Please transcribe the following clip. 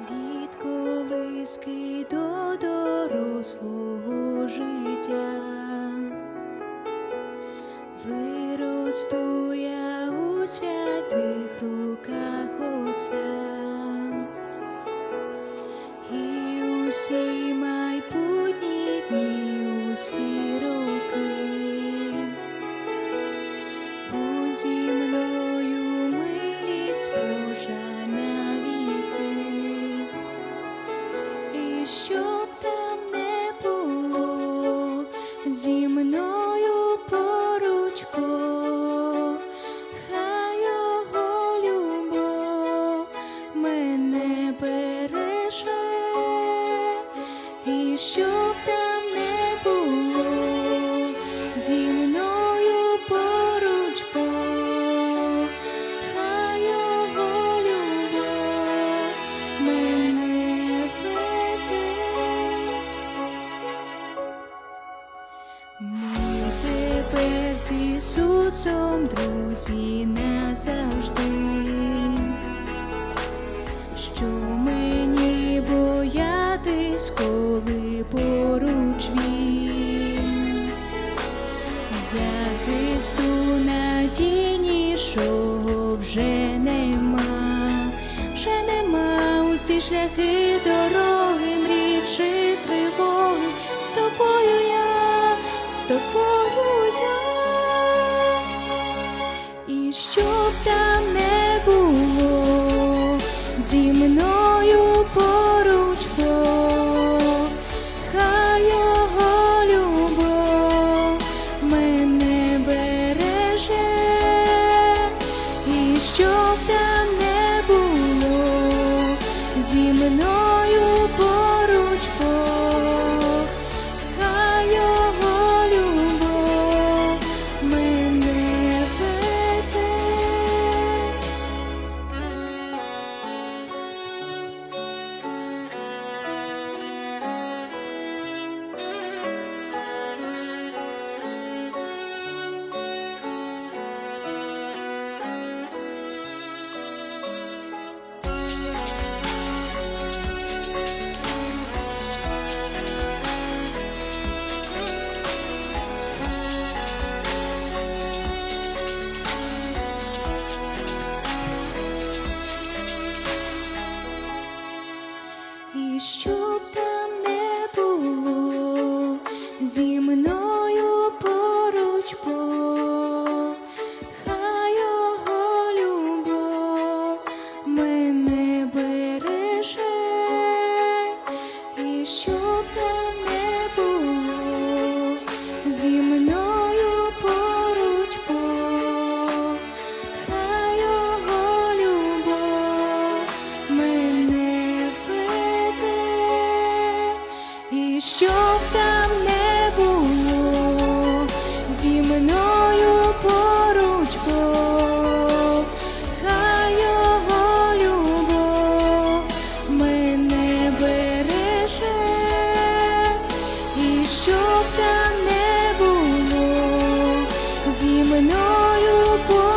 Від колиски до дорослого життя. Виросту я у святих руках Отця. І усі зі мною поруч хай його любов мене береже, і щоб там не було зі Ми тепер з Ісусом, друзі, назавжди. Що мені боятись, коли поруч він? Захисту надійнішого вже нема, вже нема усі шляхи дороги, щоб там не було зі мною поруч Бог, хай його любов мене береже, і щоб там не було зі мною поруч Бог, І щоб там не було зі мною поруч Бог, хай його любов мене береже, і щоб там не було зі мною і щоб там не було зі мною поруч Бог, хай його любов мене береже, і щоб там не було зі мною поруч.